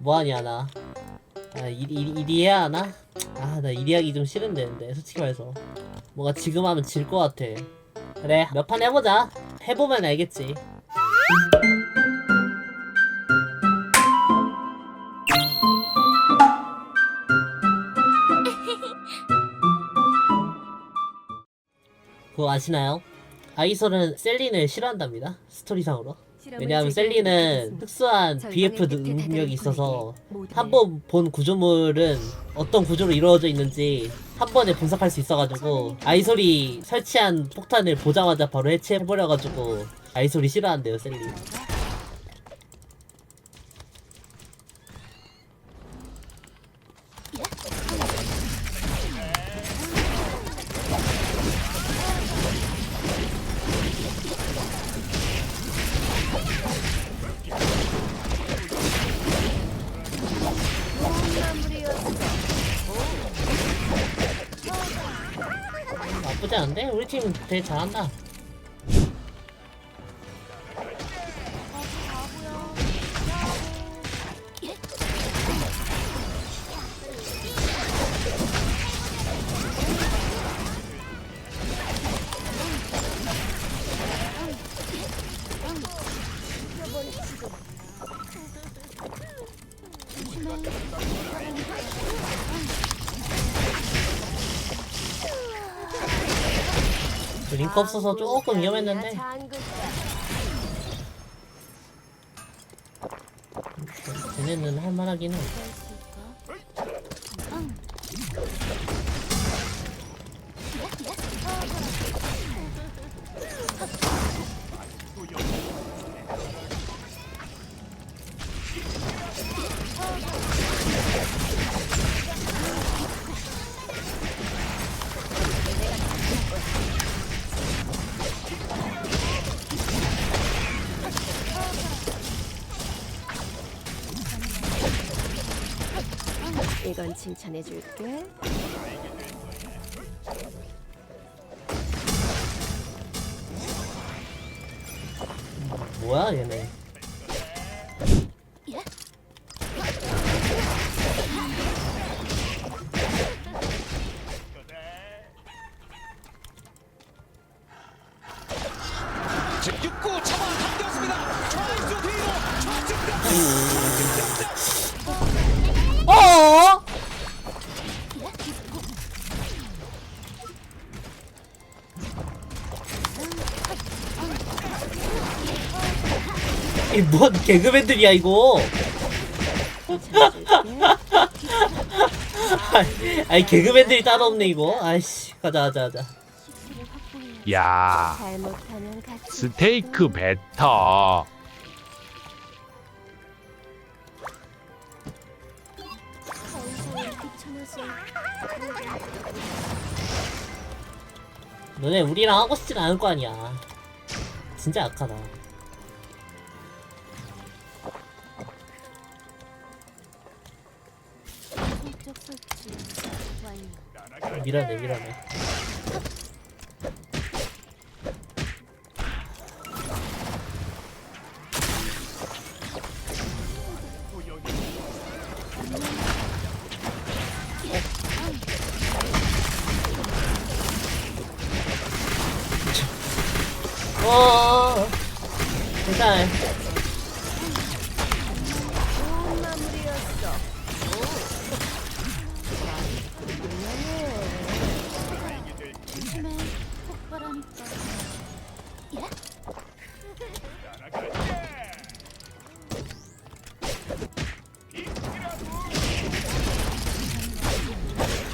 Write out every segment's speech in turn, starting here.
뭐하냐 나? 아, 일, 일, 일이 해야 하나? 아 나 일이 하기 좀 싫은데 근데 솔직히 말해서. 뭔가 지금 하면 질 것 같아. 그래 몇 판 해보자. 해보면 알겠지. 그거 아시나요? 아이솔은 셀린을 싫어한답니다. 스토리상으로 왜냐하면 셀린은 특수한 BF 능력이 있어서 한 번 본 구조물은 어떤 구조로 이루어져 있는지 한 번에 분석할 수 있어가지고 아이솔이 설치한 폭탄을 보자마자 바로 해체해버려가지고 아이솔이 싫어한대요 셀린 나쁘지 않은데? 우리 팀 되게 잘한다 링크 없어서 조금 위험했는데. 쟤네는 할만하긴 해 이건 칭찬해줄게. 뭐야 얘네 직육구 차마 당겼습니다. 좌익수 뒤로 좌측 뭔 개그맨들이야 이거. 칭찬해줄게. 아니 개그맨들이 따로 없네 이거. 아이씨 가자 가자 가자. 야 잘못하면 같이 스테이크 베터. 너네 우리랑 하고 싶진 않을 거 아니야. 진짜 약하다 밀어내 밀어내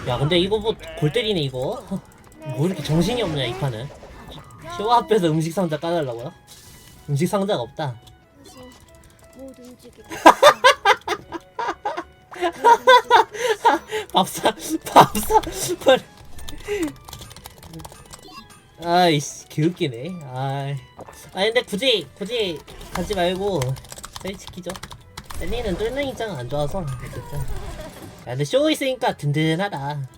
야 근데 이거 뭐 골 때리네 이거. 뭐 이렇게 정신이 없냐 이 판은. 쇼 앞에서 음식 상자 까달라고요? 음식 상자가 없다. 다시 못 움직이고. 밥사 밥사 뭘. 아이씨 개웃기네. 아이. 아 근데 굳이 굳이 가지 말고 저희 지키죠. 셀리는 뚫는 입장은 안 좋아서 어쨌든. 야 근데 쇼 있으니까 든든하다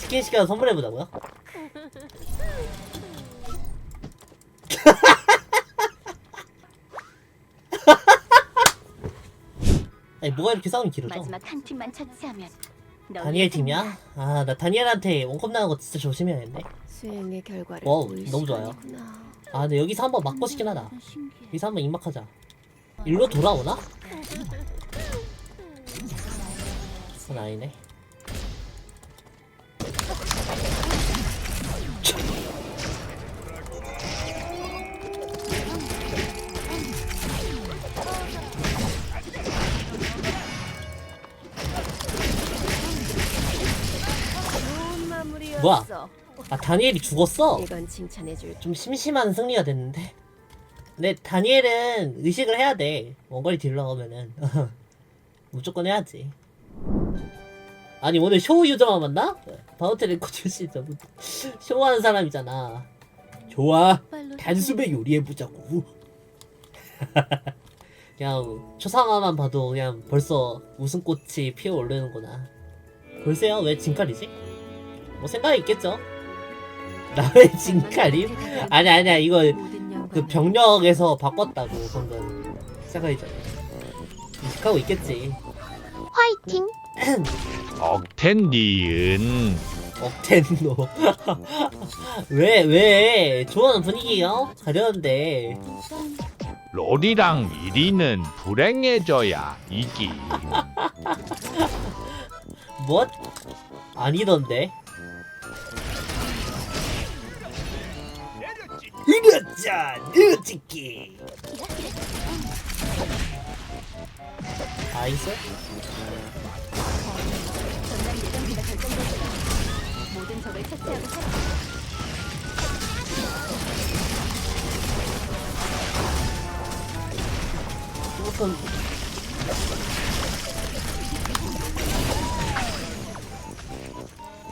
치킨 시켜서 선물해보자고요? 아니 뭐가 이렇게 싸움이 길어져? 마지막 한 팀만 차지하면 다니엘. 팀이야? 아 나 다니엘한테 원컵 나는 거 진짜 조심해야겠네. 수행의 결과를 와우, 볼 너무 좋아요. 시간이구나. 아 근데 여기서 한번 막고 싶긴 하다. 신기해. 여기서 한번 입막하자. 일로 돌아오나? 그건 아니네. 뭐야? 아 다니엘이 죽었어? 이건 칭찬해줄. 좀 심심한 승리가 됐는데. 근데 다니엘은 의식을 해야 돼. 원거리 딜러 가면은 무조건 해야지. 아니 오늘 쇼 유저만 만나? 바우트 레코 출신 저 쇼하는 사람이잖아. 좋아. 단숨에 요리해보자고. 그냥 초상화만 봐도 그냥 벌써 웃음꽃이 피어오르는구나. 글쎄요, 왜 진칼이지? 뭐 생각이 있겠죠? 나 왜 진칼임? 아니 아니야 이거 그 병력에서 바꿨다고 방금 생각이잖아. 인식하고 있겠지. 화이팅. 억텐 니은 억텐노. 왜 왜? 좋아하는 분위기요? 가려는데. 롤이랑 미리는 불행해져야 이기 뭐? 아니던데. 이랬자, 느찍기. 아 있어? 적을 차치하고 살아. 조금.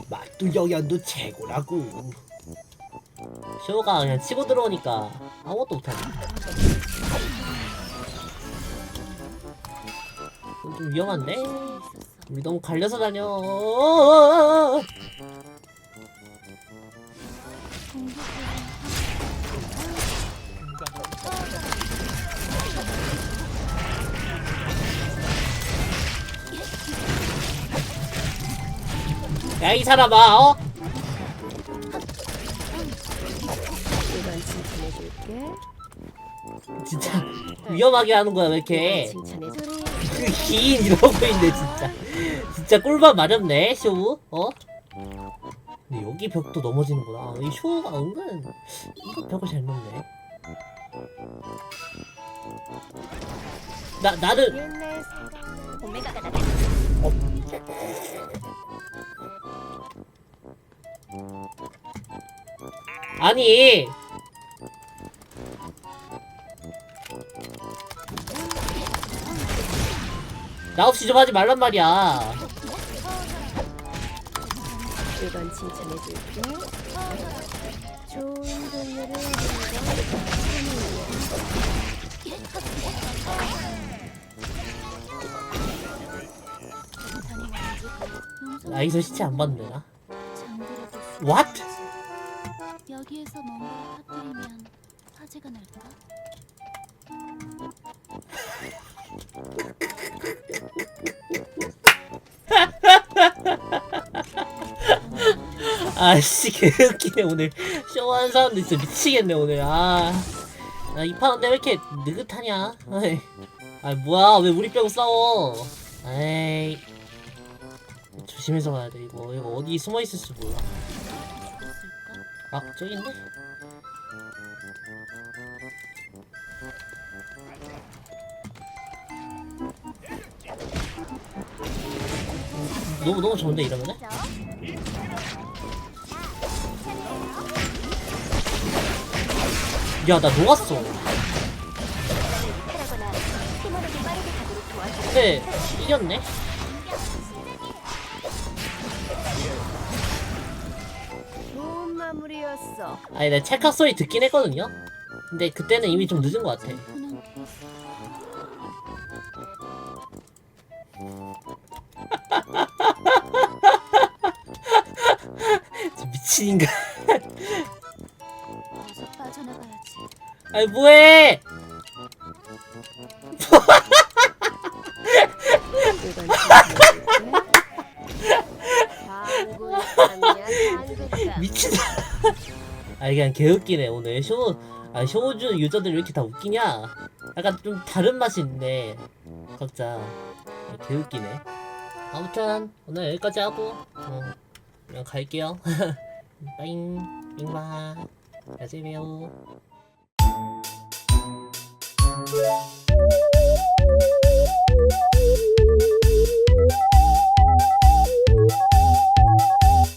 맛도 영양도 최고라고. 쇼가 그냥 치고 들어오니까 아무것도 못하네. 좀 위험한데? 우리 너무 갈려서 다녀. 야 이 사람아, 어? 진짜 위험하게 하는 거야 왜 이렇게? 칭찬해줄. 그 기인 이러고 있네 진짜. 진짜 꿀밤 마렵네 쇼. 어? 근데 여기 벽도 넘어지는구나. 이 쇼가 은근 이거 벽을 잘 넘네. 나 나는 아니 나 없이 좀 하지 말란 말이야. 이건 칭찬해줄게. 좋은 분들을 나이서 시체 안 봤는데 나. 여기에서 뭔가를 터뜨리면 화재가 날까? 아씨 개웃기네 오늘. 쇼하는 사람들 진짜 미치겠네 오늘. 아나 이 판인데 왜 이렇게 느긋하냐? 아이 아 뭐야 왜 우리 빼고 싸워? 에이. 조심해서 가야 돼 이거. 이거 어디 숨어 있을지 몰라 아 저기 있네 너무 너무 좋은데 이러면은? 야나 녹았어. 근데 이겼네 마무리였어. 아니 나 찰칵 소리 듣긴 했거든요? 근데 그때는 이미 좀 늦은 것 같아. 저 미친 인간 어서 빠져나가야지. 아니 뭐해? 아 그냥 개웃기네 오늘. 쇼, 아 쇼주 유저들 왜 이렇게 다 웃기냐? 약간 좀 다른 맛이 있네. 각자. 개웃기네. 아무튼 오늘 여기까지 하고 어, 그냥 갈게요. 빠잉 잉마. 야제메요